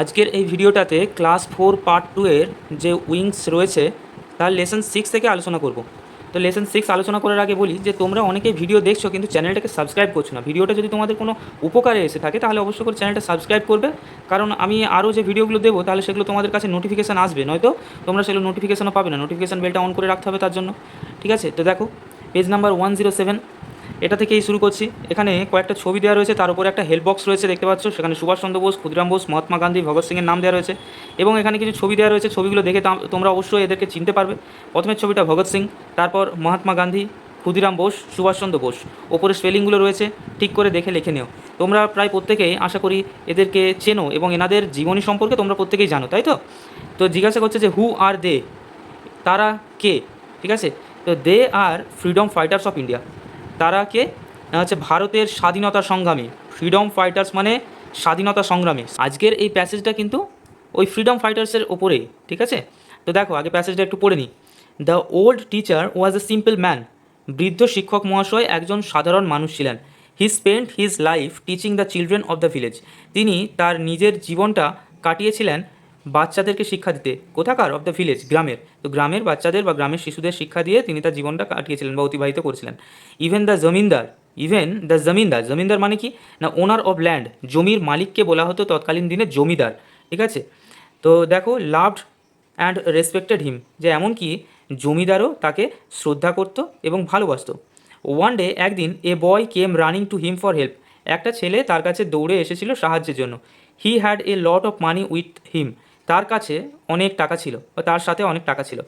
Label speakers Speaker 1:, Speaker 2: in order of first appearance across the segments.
Speaker 1: আজকের এই ভিডিওটাতে ক্লাস ফোর পার্ট টু এর যে উইংস রয়েছে, তার লেসন সিক্স থেকে আলোচনা করব। তো লেসন সিক্স আলোচনা করার আগে বলি যে, তোমরা অনেকেই ভিডিও দেখছ কিন্তু চ্যানেলটাকে সাবস্ক্রাইব করছ না। ভিডিওটা যদি তোমাদের কোনো উপকারে এসে থাকে, তাহলে অবশ্যই করে চ্যানেলটা সাবস্ক্রাইব করবে। কারণ আমি আরও যে ভিডিওগুলো দেবো, তাহলে সেগুলো তোমাদের কাছে নোটিফিকেশান আসবে। নয়তো তোমরা সেগুলো নোটিফিকেশানও পাবে না। নোটিফিকেশান বেলটা অন করে রাখতে হবে তার জন্য। ঠিক আছে? তো দেখো page number one zero seven এটা থেকেই শুরু করছি। এখানে কয়েকটা ছবি দেওয়া রয়েছে, তার উপরে একটা হেল্প বক্স রয়েছে, দেখতে পাচ্ছ। সেখানে সুভাষচন্দ্র বোস, ক্ষুদিরাম বোস, মহাত্মা গান্ধী, ভগৎ সিংয়ের নাম দেওয়া রয়েছে এবং এখানে কিছু ছবি দেওয়া রয়েছে। ছবিগুলো দেখে তাম- তোমরা অবশ্যই এদেরকে চিনতে পারবে। প্রথমের ছবিটা ভগৎ সিং, তারপর মহাত্মা গান্ধী, ক্ষুদিরাম বোস সুভাষচন্দ্র বোস। ওপরে স্পেলিংগুলো রয়েছে, ঠিক করে দেখে লিখে নিও। তোমরা প্রায় প্রত্যেকেই আশা করি এদেরকে চেনো এবং এনাদের জীবনী সম্পর্কে তোমরা প্রত্যেকেই জানো, তাই তো? তো জিজ্ঞাসা করছে যে হু আর দে তারা কে? ঠিক আছে? তো they are freedom fighters of India তারা কে হচ্ছে ভারতের স্বাধীনতা সংগ্রামী ফ্রিডম ফাইটার্স মানে স্বাধীনতা সংগ্রামী। আজকের এই প্যাসেজটা কিন্তু ওই ফ্রিডম ফাইটার্সের ওপরেই ঠিক আছে? তো দেখো, আগে প্যাসেজটা একটু পড়ে নিই। The old teacher was a simple man বৃদ্ধ শিক্ষক মহাশয় একজন সাধারণ মানুষ ছিলেন। He spent his life teaching the children of the village তিনি তার নিজের জীবনটা কাটিয়েছিলেন বাচ্চাদেরকে শিক্ষা দিতে। কোথাকার? অফ দ্য ভিলেজ গ্রামের। তো গ্রামের বাচ্চাদের বা গ্রামের শিশুদের শিক্ষা দিয়ে তিনি তার জীবনটা কাটিয়েছিলেন বা অতিবাহিত করেছিলেন। Even the zamindar even the zamindar zamindar মানে কি? না ওনার অফ ল্যান্ড জমির মালিককে বলা হতো তৎকালীন দিনে জমিদার। ঠিক আছে? তো দেখো লাভড অ্যান্ড রেসপেক্টেড হিম যে এমনকি জমিদারও তাকে শ্রদ্ধা করতো এবং ভালোবাসতো। ওয়ান ডে একদিন a boy came running to him for help একটা ছেলে তার কাছে দৌড়ে এসেছিল সাহায্যের জন্য। He had a lot of money with him তার কাছে অনেক টাকা ছিল বা তার সাথে অনেক টাকা ছিল।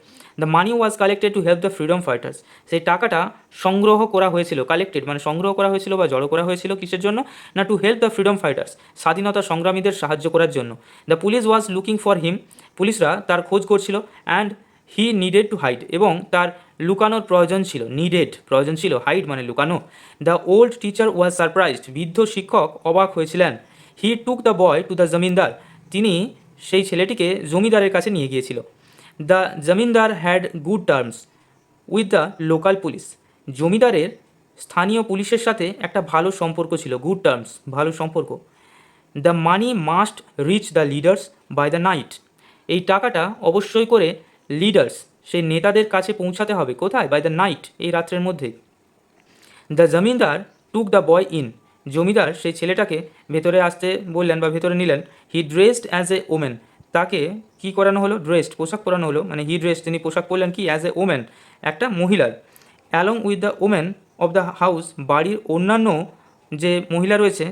Speaker 1: The money was collected to help the freedom fighters সেই টাকাটা সংগ্রহ করা হয়েছিল কালেক্টেড মানে সংগ্রহ করা হয়েছিল বা জড়ো করা হয়েছিল কিসের জন্য? না to help the freedom fighters স্বাধীনতা সংগ্রামীদের সাহায্য করার জন্য। The police was looking for him পুলিশরা তার খোঁজ করছিল and he needed to hide এবং তার লুকানোর প্রয়োজন ছিল নিডেড প্রয়োজন ছিল হাইড মানে লুকানো। The old teacher was surprised বৃদ্ধ শিক্ষক অবাক হয়েছিলেন। He took the boy to the zamindar তিনি সেই ছেলেটিকে জমিদারের কাছে নিয়ে গিয়েছিল। The zamindar had good terms with the local police. জমিদারের স্থানীয় পুলিশের সাথে একটা ভালো সম্পর্ক ছিল, গুড টার্মস, ভালো সম্পর্ক। The money must reach the leaders by the night. এই টাকাটা অবশ্যই করে লিডার্স, সেই নেতাদের কাছে পৌঁছাতে হবে। কোথায়? বাই দ্য নাইট, এই রাত্রের মধ্যে। The zamindar took the boy in. জমিদার সেই ছেলেটাকে ভেতরে আসতে বললেন বা ভেতরে নিলেন he dressed as a women তাকে কি করানো হলো? ড্রেসড পোশাক পরানো হলো। মানে হি ড্রেসড তিনি পোশাক পরলেন কি? অ্যাজ এ ওমেন একটা মহিলার। Along with the women of the house বাড়ির অন্যান্য যে মহিলা রয়েছে,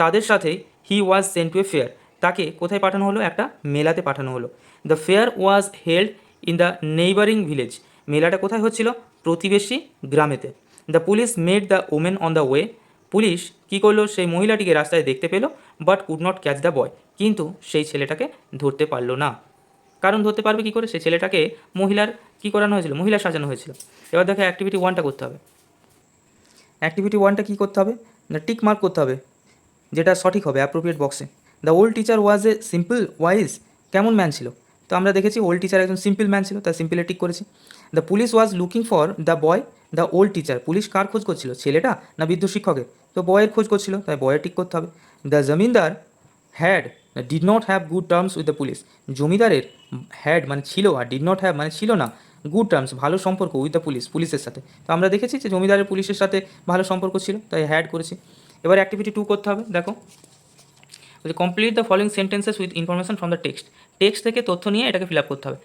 Speaker 1: তাদের সাথে he was sent to a fair তাকে কোথায় পাঠানো হলো? একটা মেলাতে পাঠানো হলো। The fair was held in the neighbouring village মেলাটা কোথায় হচ্ছিল? প্রতিবেশী গ্রামেতে। The police met the women on the way police কী করল? সেই মহিলাটিকে রাস্তায় দেখতে পেল but could not catch the boy কিন্তু সেই ছেলেটাকে ধরতে পারল না। কারণ ধরতে পারবে কী করে? সেই ছেলেটাকে মহিলার কী করানো হয়েছিল? মহিলা সাজানো হয়েছিল। এবার দেখো অ্যাক্টিভিটি ওয়ানটা করতে হবে। অ্যাক্টিভিটি ওয়ানটা কী করতে হবে? না টিক মার্ক করতে হবে, যেটা সঠিক হবে অ্যাপ্রোপ্রিয়েট বক্সে the old teacher was a simple wise কেমন ম্যান ছিল? তো আমরা দেখেছি ওল্ড টিচার একজন সিম্পল ম্যান ছিল তার সিম্পলে টিক করেছি। The police was looking for the boy the old teacher police কার খোঁজ করছিল, ছেলেটা না বৃদ্ধ শিক্ষকের? তো বয়ের খোঁজ করছিল, তাই বয়ের ঠিক করতে হবে। The zamindar had did not have good terms with the police জমিদারের হ্যাড মানে ছিল আর ডিড নট হ্যাভ মানে ছিল না। গুড টার্মস ভালো সম্পর্ক উইথ দ্য পুলিশ পুলিশের সাথে। তো আমরা দেখেছি যে জমিদারের পুলিশের সাথে ভালো সম্পর্ক ছিল, তাই হ্যাড করেছি। এবার অ্যাক্টিভিটি টু করতে হবে, দেখো। Complete the following sentences with information from the text text থেকে তথ্য নিয়ে এটাকে ফিল আপ করতে হবে।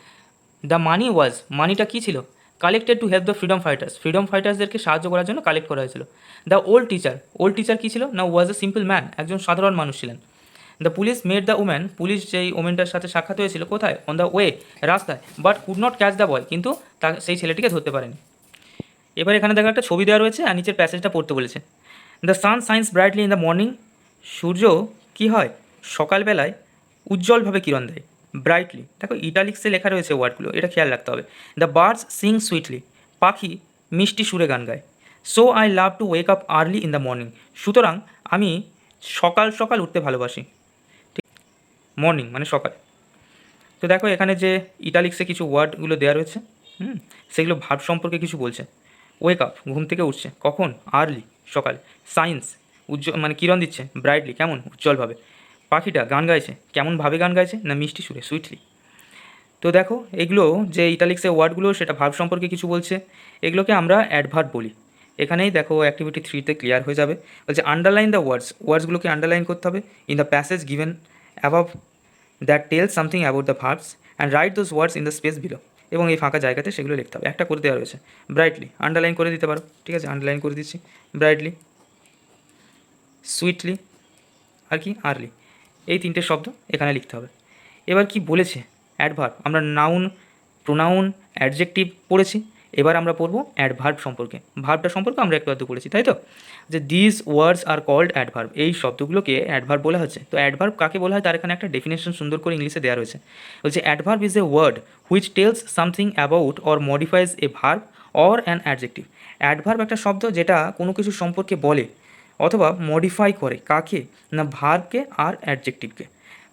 Speaker 1: দ্য মানি ওয়াজ মানিটা কী ছিল? Collected to help the freedom fighters freedom ফাইটার্সদেরকে সাহায্য করার জন্য কালেক্ট করা হয়েছিল। The old teacher old teacher কী ছিল? না ওয়াজ এ সিম্পল ম্যান একজন সাধারণ মানুষ ছিলেন। The police met the woman police যেই ওমেনটার সাথে সাক্ষাৎ হয়েছিল কোথায়? অন দ্য ওয়ে রাস্তায়। But could not catch the boy কিন্তু তা, সেই ছেলেটিকে ধরতে পারেনি। এবার এখানে দেখো একটা ছবি দেওয়া রয়েছে, আর নিচের প্যাসেজটা পড়তে বলেছে। The sun shines brightly in the morning সূর্য কি হয়? সকালবেলায় উজ্জ্বলভাবে কিরণ দেয়। ব্রাইটলি দেখো ইটালিক্সে লেখা রয়েছে ওয়ার্ডগুলো এটা খেয়াল রাখতে হবে। দ্য বার্ডস সিং সুইটলি পাখি মিষ্টি সুরে গান গায়। So I love to wake up early in the morning সুতরাং আমি সকাল সকাল উঠতে ভালোবাসি। ঠিক? মর্নিং মানে সকাল। তো দেখো এখানে যে ইটালিক্সে কিছু ওয়ার্ডগুলো দেওয়া রয়েছে, হুম? সেগুলো ভাব সম্পর্কে কিছু বলছে। ওয়েক আপ ঘুম থেকে উঠছে। কখন? আর্লি সকাল। সায়েন্স উজ্জ্বল মানে কিরণ দিচ্ছে। ব্রাইটলি কেমন? উজ্জ্বলভাবে। পাখিটা গান গাইছে? কেমনভাবে গান গাইছে? না মিষ্টি সুরে? সুইটলি। তো দেখো, এগুলো যে ইটালিক্সের ওয়ার্ডগুলো, সেটা ভার্ব সম্পর্কে কিছু বলছে। এগুলোকে আমরা অ্যাডভার্ব বলি। এখানেই দেখো অ্যাক্টিভিটি থ্রিতে ক্লিয়ার হয়ে যাবে। বলছে আন্ডারলাইন দ্য ওয়ার্ডস ওয়ার্ডসগুলোকে আন্ডারলাইন করতে হবে। In the passage given above that tell something about the verbs and write those words in the space below এবং এই ফাঁকা জায়গাতে সেগুলো লিখতে হবে। একটা করে দেওয়া রয়েছে। ব্রাইটলি আন্ডারলাইন করে দিতে পারো। ঠিক আছে? আন্ডারলাইন করে দিচ্ছি। ব্রাইটলি সুইটলি আর কি? আর্লি এই তিনটে শব্দ এখানে লিখতে হবে। এবার কি বলেছে? অ্যাডভার্ব আমরা নাউন প্রোনাউন অ্যাডজেক্টিভ পড়েছি। এবার আমরা পড়ব অ্যাডভার্ব সম্পর্কে। ভার্বটা সম্পর্কে আমরা একটু আধটু পড়েছি, তাই তো? যে this words are called adverb এই শব্দগুলোকে অ্যাডভার্ব বলা হচ্ছে। তো অ্যাডভার্ব কাকে বলা হয়? তার এখানে একটা ডেফিনেশন সুন্দর করে ইংলিশে দেওয়া রয়েছে। বলছে adverb is a word which tells something about or modifies a verb or an adjective adverb একটা শব্দ যেটা কোনো কিছু সম্পর্কে বলে। অথবা মডিফাই করে কাকে না ভার্বকে আর অ্যাডজেক্টিভকে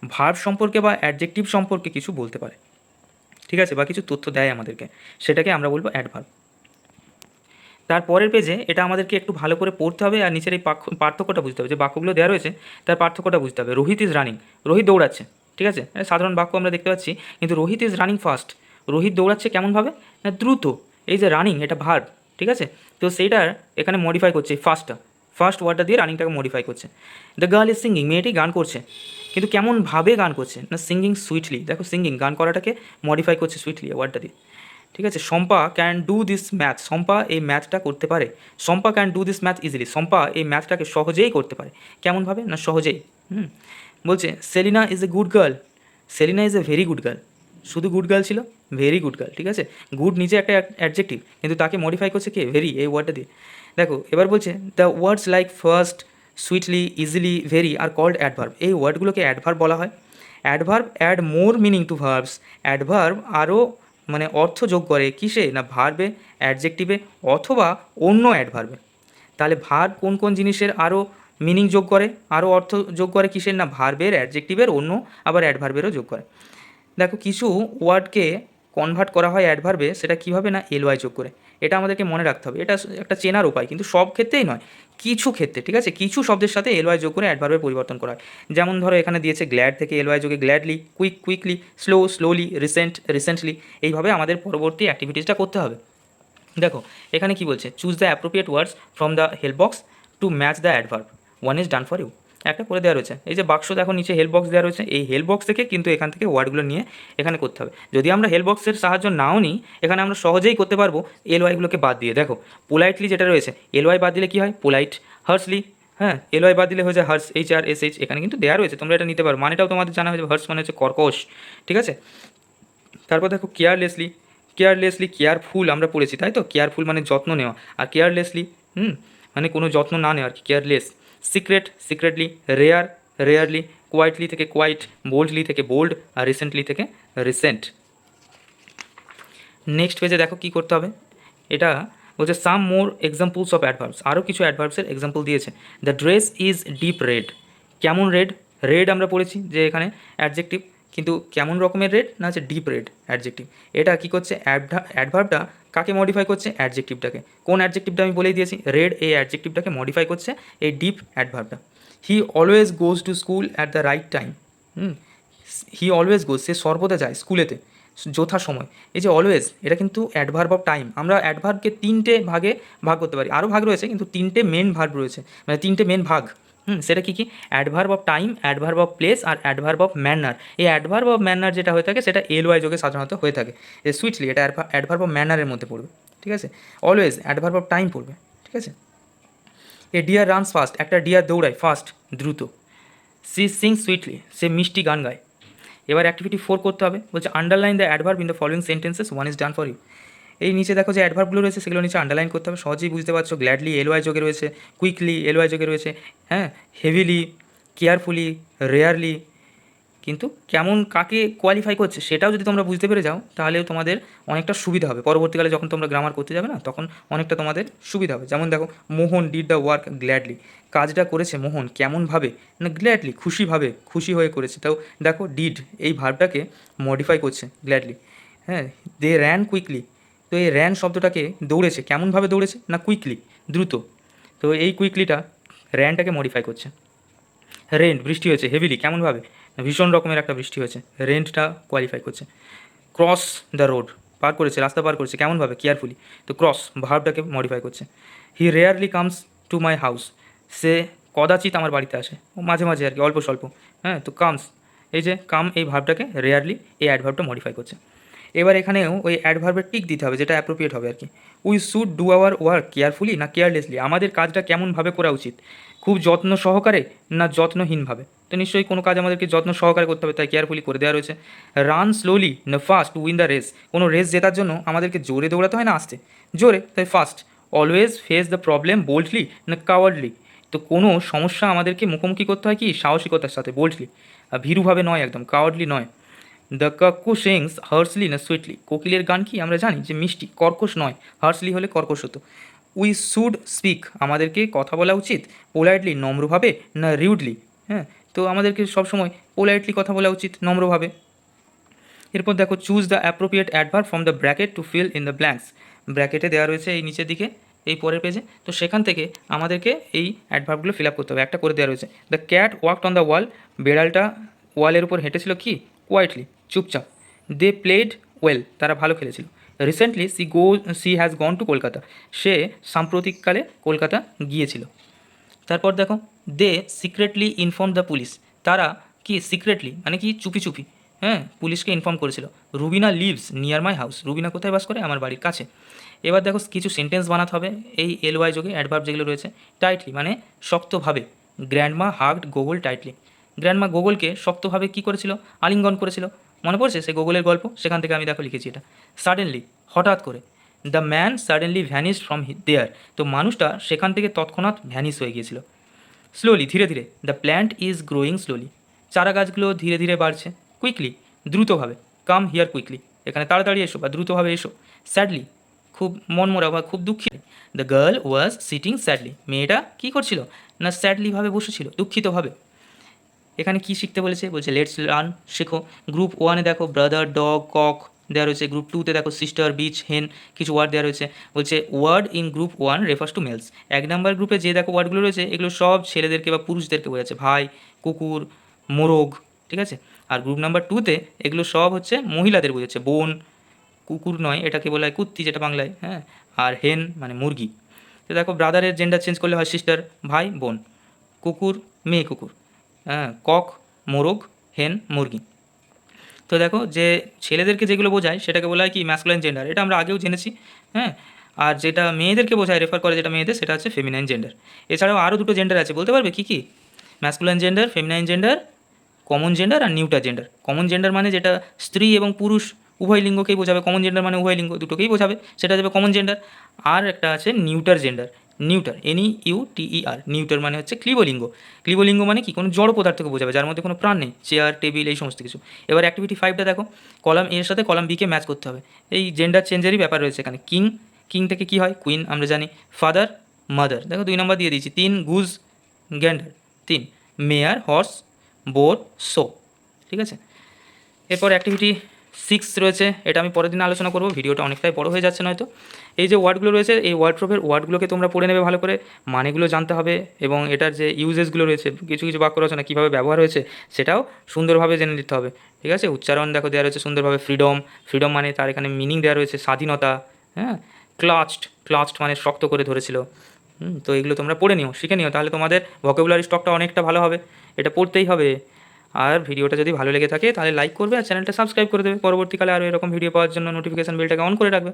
Speaker 1: ভার্ব সম্পর্কে বা অ্যাডজেক্টিভ সম্পর্কে কিছু বলতে পারে। ঠিক আছে? বা কিছু তথ্য দেয় আমাদেরকে। সেটাকে আমরা বলব অ্যাডভার্ব তারপরের পেজে এটা আমাদেরকে একটু ভালো করে পড়তে হবে আর নিচের এই পার্থক্যটা বুঝতে হবে। যে বাক্যগুলো দেওয়া রয়েছে, তার পার্থক্যটা বুঝতে হবে। রোহিত ইজ রানিং রোহিত দৌড়াচ্ছে। ঠিক আছে? সাধারণ বাক্য আমরা দেখতে পাচ্ছি। কিন্তু Rohit is running fast Rohit দৌড়াচ্ছে কেমনভাবে? না দ্রুত। এই যে রানিং এটা ভার্ব ঠিক আছে? তো সেইটার এখানে মডিফাই করছে ফার্স্টটা ফার্স্ট ওয়ার্ডটা দিয়ে রানিংটাকে মডিফাই করছে। দ্য গার্ল ইজ সিঙ্গিং মেয়েটি গান করছে। কিন্তু কেমনভাবে গান করছে? না সিঙ্গিং সুইটলি দেখো সিঙ্গিং গান করাটাকে মডিফাই করছে সুইটলি ওয়ার্ডটা দিয়ে। ঠিক আছে? Shampa can do this math Shampa এই ম্যাথটা করতে পারে। Shampa can do this math easily Shampa এই ম্যাথটাকে সহজেই করতে পারে। কেমনভাবে? না, সহজেই। হুম? বলছে Selina is a good girl Selina is a very good girl শুধু গুড গার্ল ছিল ভেরি গুড গার্ল ঠিক আছে? গুড নিজে একটা অ্যাডজেক্টিভ কিন্তু তাকে মডিফাই করছে কে? ভেরি এই ওয়ার্ডটা দিয়ে। দেখো, এবার বলছে the words like first sweetly easily very are called adverb এই ওয়ার্ডগুলোকে অ্যাডভার্ব বলা হয়। Adverb add more meaning to verbs adverb আরও মানে অর্থ যোগ করে কিসে? না ভার্বে অ্যাডজেক্টিভে অথবা অন্য অ্যাডভার্বে তাহলে ভার্ব কোন কোন জিনিসের আরও মিনিং যোগ করে? আরও অর্থ যোগ করে কিসের? না ভার্বের অ্যাডজেক্টিভের অন্য আবার অ্যাডভার্বেরও যোগ করে। দেখো, কিছু ওয়ার্ডকে কনভার্ট করা হয় অ্যাডভার্বে সেটা কীভাবে? না এলওয়াই যোগ করে। এটা আমাদেরকে মনে রাখতে হবে। এটা একটা চেনার উপায়, কিন্তু সব ক্ষেত্রেই নয়। কিছু ক্ষেত্রে, ঠিক আছে? কিছু শব্দের সাথে এলওয়াই যোগ করে অ্যাডভার্বের পরিবর্তন করা হয়। যেমন ধরো, এখানে দিয়েছে গ্ল্যাড থেকে এলওয়াই যোগে gladly quick quickly slow slowly recent recently এইভাবে আমাদের পরবর্তী অ্যাক্টিভিটিসটা করতে হবে। দেখো, এখানে কি বলছে? Choose the appropriate words from the help box to match the adverb one is done for you একটা করে দেওয়া রয়েছে। এই যে বাক্স দেখো নিচে হেল্প বক্স দেওয়া রয়েছে, এই হেল্প বক্স থেকে কিন্তু এখান থেকে ওয়ার্ডগুলো নিয়ে এখানে করতে হবে। যদি আমরা হেল্প বক্সের সাহায্য নাও নিই, এখানে আমরা সহজেই করতে পারব এল ওয়াইগুলোকে বাদ দিয়ে। দেখো পোলাইটলি যেটা রয়েছে এল ওয়াই বাদ দিলে কী হয়? পোলাইট হার্সলি হ্যাঁ এল ওয়াই বাদ দিলে হয়ে যায় harsh H R S H এখানে কিন্তু দেওয়া রয়েছে, তোমরা এটা নিতে পারো। মানেটাও তোমাদের জানা হয়েছে হার্স মানে হচ্ছে কর্কশ, ঠিক আছে? তারপর দেখো কেয়ারলেসলি কেয়ারলেসলি কেয়ারফুল আমরা পড়েছি, তাই তো? কেয়ারফুল মানে যত্ন নেওয়া, আর কেয়ারলেসলি হুম মানে কোনো যত্ন না নেওয়া আর কি careless secret secretly rare rarely quietly থেকে কোয়াইট বোল্ডলি থেকে বোল্ড আর রিসেন্টলি থেকে রিসেন্ট নেক্সট পেজে দেখো কী করতে হবে? এটা বলছে some more examples of adverbs আরও কিছু অ্যাডভার্বসের এক্সাম্পল দিয়েছে। The dress is deep red কেমন রেড রেড আমরা পড়েছি যে এখানে অ্যাডজেক্টিভ কিন্তু কেমন রকমের রেড না হচ্ছে ডিপ রেড অ্যাডজেক্টিভ এটা কী করছে? অ্যাডভার্বটা কাকে মডিফাই করছে? অ্যাডজেক্টিভটাকে কোন অ্যাডজেক্টিভটা আমি বলেই দিয়েছি? রেড এই অ্যাডজেক্টিভটাকে মডিফাই করছে এই deep অ্যাডভার্বটা he always goes to school at the right time hmm? He always goes সে সর্বদা যায় স্কুলেতে, যথা সময়। এই যে অলওয়েজ এটা কিন্তু অ্যাডভার্ব অফ টাইম আমরা অ্যাডভার্বকে তিনটে ভাগে ভাগ করতে পারি। আরও ভাগ রয়েছে, কিন্তু তিনটে মেন ভার্ব রয়েছে। মানে তিনটে মেন ভাগ। হুম, সেটা কী কী? Adverb of time adverb of place R adverb of manner এই অ্যাডভার্ব অফ ম্যানার যেটা হয়ে থাকে, সেটা এল ওয়াই যোগে সাধারণত হয়ে থাকে। এই সুইটলি এটা অ্যাডভার্ব অফ ম্যানারের মধ্যে পড়বে, ঠিক আছে? অলওয়েজ অ্যাডভার্ব অফ টাইম পড়বে, ঠিক আছে? এ ডিয়ার রানস ফাস্ট একটা ডিয়ার দৌড়ায় ফাস্ট দ্রুত। সি সিং সুইটলি সে মিষ্টি গান গায়। এবার অ্যাক্টিভিটি ফোর করতে হবে, বলছে underline the adverb in the following sentences one is done for you এই নিচে দেখো যে অ্যাডভার্বগুলো রয়েছে, সেগুলো নিচে আন্ডারলাইন করতে হবে। সহজেই বুঝতে পারছ গ্ল্যাডলি এলওয়াই যোগে রয়েছে কুইকলি এলওয়াই যোগে রয়েছে হ্যাঁ? হেভিলি কেয়ারফুলি রেয়ারলি কিন্তু কেমন কাকে কোয়ালিফাই করছে, সেটাও যদি তোমরা বুঝতে পেরে যাও, তাহলেও তোমাদের অনেকটা সুবিধা হবে। পরবর্তীকালে যখন তোমরা গ্রামার করতে যাবে না, তখন অনেকটা তোমাদের সুবিধা হবে। যেমন দেখো, Mohan did the work gladly কাজটা করেছে মোহন কেমনভাবে? না গ্ল্যাডলি খুশিভাবে, খুশি হয়ে করেছে। তাও দেখো ডিড এই ভাবটাকে মডিফাই করছে গ্ল্যাডলি হ্যাঁ দে র্যান কুইকলি তো এই র্যান শব্দটাকে দৌড়েছে, কেমনভাবে দৌড়েছে না কুইকলি দ্রুত। তো এই কুইকলিটা র্যানটাকে মডিফাই করছে। রেন্ট বৃষ্টি হয়েছে হেভিলি কেমনভাবে? ভীষণ রকমের একটা বৃষ্টি হয়েছে রেন্টটা কোয়ালিফাই করছে। ক্রস দ্য রোড পার করেছে, রাস্তা পার করেছে, কেমনভাবে? কেয়ারফুলি তো ক্রস ভাবটাকে মডিফাই করছে। He rarely comes to my house সে কদাচিৎ আমার বাড়িতে আসে। মাঝে মাঝে আর কি, অল্প স্বল্প। হ্যাঁ তো কামস এই যে কাম এই ভাবটাকে রেয়ারলি এই অ্যাডভার্বটা মডিফাই করছে। এবার এখানেও ওই অ্যাডভার্বের টিক দিতে হবে, যেটা অ্যাপ্রোপ্রিয়েট হবে আর কি we should do our work carefully না কেয়ারলেসলি আমাদের কাজটা কেমনভাবে করা উচিত? খুব যত্ন সহকারে না যত্নহীনভাবে? তো নিশ্চয়ই কোনো কাজ আমাদেরকে যত্ন সহকারে করতে হবে, তাই কেয়ারফুলি করে দেওয়া রয়েছে। রান স্লোলি না ফাস্ট উইন দ্য রেস কোনো রেস জেতার জন্য আমাদেরকে জোরে দৌড়াতে হয় না আসতে? জোরে, তাই fast always face the problem boldly না কাওয়ার্ডলি তো কোনো সমস্যা আমাদেরকে মুখোমুখি করতে হয় কি? সাহসিকতার সাথে বোল্ডলি ভীরুভাবে নয় একদম কাওয়ার্ডলি নয়। দ্য কাকু সিংস হার্সলি না সুইটলি কোকিলের গান কি আমরা জানি? যে মিষ্টি, কর্কশ নয়। হার্সলি হলে কর্কশ হতো। উই শুড স্পিক আমাদেরকে কথা বলা উচিত। পোলাইটলি নম্রভাবে, না রিউডলি হ্যাঁ? তো আমাদেরকে সবসময় পোলাইটলি কথা বলা উচিত, নম্রভাবে। এরপর দেখো choose the appropriate adverb from the bracket to fill in the blanks ব্র্যাকেটে দেওয়া রয়েছে এই নিচের দিকে, এই পরের পেজে তো সেখান থেকে আমাদেরকে এই অ্যাডভার্বগুলো ফিল আপ করতে হবে। একটা করে দেওয়া রয়েছে। The cat walked on the wall বেড়ালটা ওয়ালের উপর হেঁটেছিল কি? কোয়াইটলি চুপচাপ। দে প্লেড ওয়েল তারা ভালো খেলেছিল। Recently she go she has gone to Kolkata সে সাম্প্রতিককালে কলকাতা গিয়েছিল। তারপর দেখো they secretly inform the police তারা কি সিক্রেটলি মানে কি চুপি চুপি? হ্যাঁ পুলিশকে ইনফর্ম করেছিল। Rubina lives near my house Rubina কোথায় বাস করে? আমার বাড়ির কাছে। এবার দেখো, কিছু সেন্টেন্স বানাতে হবে। এই এল ওয়াই যোগে অ্যাডভার্ব যেগুলো রয়েছে টাইটলি মানে শক্তভাবে। Grandma hugged Gogol tightly grandma গোগলকে শক্তভাবে কি করেছিল? আলিঙ্গন করেছিল। মনে পড়ছে? সে গুগলের গল্প? সেখান থেকে আমি দেখো লিখেছি এটা। সাডেনলি হঠাৎ করে the man suddenly vanish from there তো মানুষটা সেখান থেকে তৎক্ষণাৎ ভ্যানিশ হয়ে গিয়েছিল। স্লোলি ধীরে ধীরে the plant is growing slowly চারা গাছগুলো ধীরে ধীরে বাড়ছে। কুইকলি দ্রুতভাবে কাম হিয়ার কুইকলি এখানে তাড়াতাড়ি এসো বা দ্রুতভাবে এসো। স্যাডলি খুব মনমরা বা খুব দুঃখিত the girl was sitting sadly মেয়েটা কী করছিল? না স্যাডলিভাবে বসেছিল? দুঃখিতভাবে। এখানে কি শিখতে বলেছে? বলছে লেটস লার্ন শেখো। গ্রুপ ওয়ানে দেখো ব্রাদার ডগ কক দেওয়া রয়েছে। গ্রুপ টুতে দেখো সিস্টার বিচ হেন কিছু ওয়ার্ড দেওয়া রয়েছে। বলছে word in group one refers to males এক নাম্বার গ্রুপে যে দেখো ওয়ার্ডগুলো রয়েছে, এগুলো সব ছেলেদেরকে বা পুরুষদেরকে বোঝাচ্ছে। ভাই, কুকুর, মোরগ, ঠিক আছে? আর গ্রুপ নাম্বার টুতে এগুলো সব হচ্ছে মহিলাদের বোঝাচ্ছে। বোন, কুকুর নয়, এটাকে বলা হয় কুত্তি যেটা বাংলায় হ্যাঁ? আর হেন মানে মুরগি। তো দেখো ব্রাদারের জেন্ডার চেঞ্জ করলে হয় সিস্টার ভাই, বোন। কুকুর, মেয়ে, কুকুর। কক, মোরগ, হেন, মুরগি। তো দেখো যে ছেলেদেরকে যেগুলো বোঝায় সেটাকে বলা হয় কি ম্যাসকুলাইন জেন্ডার এটা আমরা আগেও জেনেছি হ্যাঁ? আর যেটা মেয়েদেরকে বোঝায় রেফার করে যেটা মেয়েদের, সেটা হচ্ছে ফেমিনাইন জেন্ডার এছাড়াও আরও দুটো জেন্ডার আছে, বলতে পারবে কী কী? Masculine gender feminine gender common gender আর নিউটার জেন্ডার কমন জেন্ডার মানে যেটা স্ত্রী এবং পুরুষ উভয় লিঙ্গকেই বোঝাবে কমন জেন্ডার মানে উভয় লিঙ্গ দুটোকেই বোঝাবে, সেটা যাবে কমন জেন্ডার আর একটা আছে neuter gender neuter N E U T E R neuter মানে হচ্ছে ক্লিবলিঙ্গ। ক্লিবলিঙ্গ মানে কি? কোনো জড় পদার্থকে বোঝাবে, যার মধ্যে কোনো প্রাণ নেই, চেয়ার, টেবিল, এই সমস্ত কিছু। এবার অ্যাক্টিভিটি ফাইভটা দেখো, কলাম এর সাথে কলাম বিকে ম্যাচ করতে হবে। এই জেন্ডার চেঞ্জেরই ব্যাপার রয়েছে এখানে। কিং কিং থেকে কী হয়? কুইন আমরা জানি। ফাদার মাদার দেখো দুই নম্বর দিয়ে দিয়েছি। তিন গুজ গ্যান্ডার তিন মেয়ার হর্স বোট শো ঠিক আছে? এরপর অ্যাক্টিভিটি সিক্স রয়েছে, এটা আমি পরের দিন আলোচনা করব, ভিডিওটা অনেকটাই বড় হয়ে যাচ্ছে নয়তো। এই যে ওয়ার্ডগুলো রয়েছে, এই ওয়ার্ড্রোপের ওয়ার্ডগুলোকে তোমরা পড়ে নেবে ভালো করে, মানেগুলো জানতে হবে এবং এটার যে ইউজেসগুলো রয়েছে, কিছু কিছু বাক্য রচনা কীভাবে ব্যবহার হয়েছে, সেটাও সুন্দরভাবে জেনে নিতে হবে, ঠিক আছে? উচ্চারণ দেখো দেওয়া রয়েছে সুন্দরভাবে ফ্রিডম ফ্রিডম মানে তার এখানে মিনিং দেওয়া রয়েছে স্বাধীনতা হ্যাঁ? ক্লাচড ক্লাচড মানে শক্ত করে ধরেছিল তো এগুলো তোমরা পড়ে নিও, শিখে নিও, তাহলে তোমাদের ভোকাবুলারি স্টকটা অনেকটা ভালো হবে, এটা পড়তেই হবে। আর ভিডিওটা যদি ভালো লেগে থাকে তাহলে লাইক করবে আর চ্যানেলটা সাবস্ক্রাইব করে দেবে। পরবর্তীকালে আরও এরকম ভিডিও পাওয়ার জন্য নোটিফিকেশন বেলটাকে অন করে রাখবে।